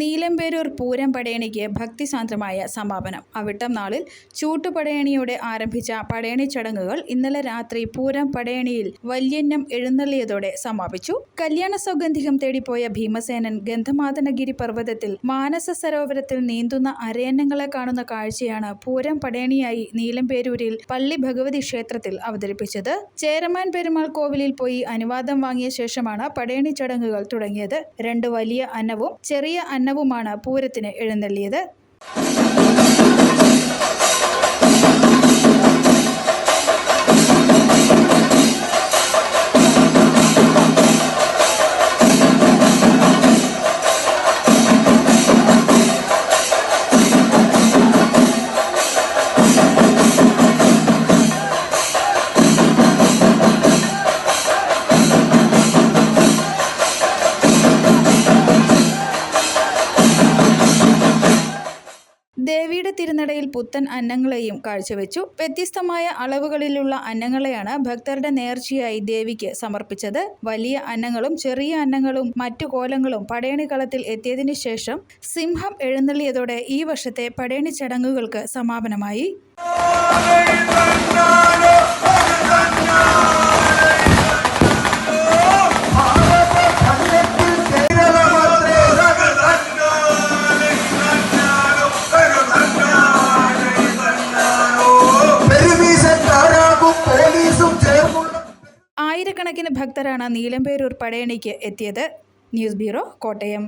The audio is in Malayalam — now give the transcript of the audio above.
നീലമ്പേരൂർ പൂരം പടയണിക്ക് ഭക്തിസാന്ദ്രമായ സമാപനം. അവിട്ടം നാളിൽ ചൂട്ടുപടയണിയോടെ ആരംഭിച്ച പടയണി ചടങ്ങുകൾ ഇന്നലെ രാത്രി പൂരം പടയണിയിൽ വല്യന്നം എഴുന്നള്ളിയതോടെ സമാപിച്ചു. കല്യാണ സൗഗന്ധികം തേടിപ്പോയ ഭീമസേനൻ ഗന്ധമാതനഗിരി പർവതത്തിൽ മാനസ സരോവരത്തിൽ നീന്തുന്ന അരയന്നങ്ങളെ കാണുന്ന കാഴ്ചയാണ് പൂരം പടയണിയായി നീലമ്പേരൂരിൽ പള്ളി ഭഗവതി ക്ഷേത്രത്തിൽ അവതരിപ്പിച്ചത്. ചേരമാൻ പെരുമാൾ കോവിലിൽ പോയി അനുവാദം വാങ്ങിയ ശേഷമാണ് പടയണി ചടങ്ങുകൾ തുടങ്ങിയത്. രണ്ട് വലിയ അന്നവും ചെറിയ അന്നവുമാണ് പൂരത്തിന് എഴുന്നള്ളിയത്. ദേവിയുടെ തിരുനടയിൽ പുത്തൻ അന്നങ്ങളെയും കാഴ്ചവെച്ചു. വ്യത്യസ്തമായ അളവുകളിലുള്ള അന്നങ്ങളെയാണ് ഭക്തരുടെ നേർച്ചയായി ദേവിക്ക് സമർപ്പിച്ചത്. വലിയ അന്നങ്ങളും ചെറിയ അന്നങ്ങളും മറ്റു കോലങ്ങളും പടയണിക്കളത്തിൽ എത്തിയതിനു ശേഷം സിംഹം എഴുന്നള്ളിയതോടെ ഈ വർഷത്തെ പടയണി ചടങ്ങുകൾക്ക് സമാപനമായി. ആയിരക്കണക്കിന് ഭക്തരാണ് നീലമ്പേരൂർ പടയണിക്ക് എത്തിയത്. News bureau Kottayam.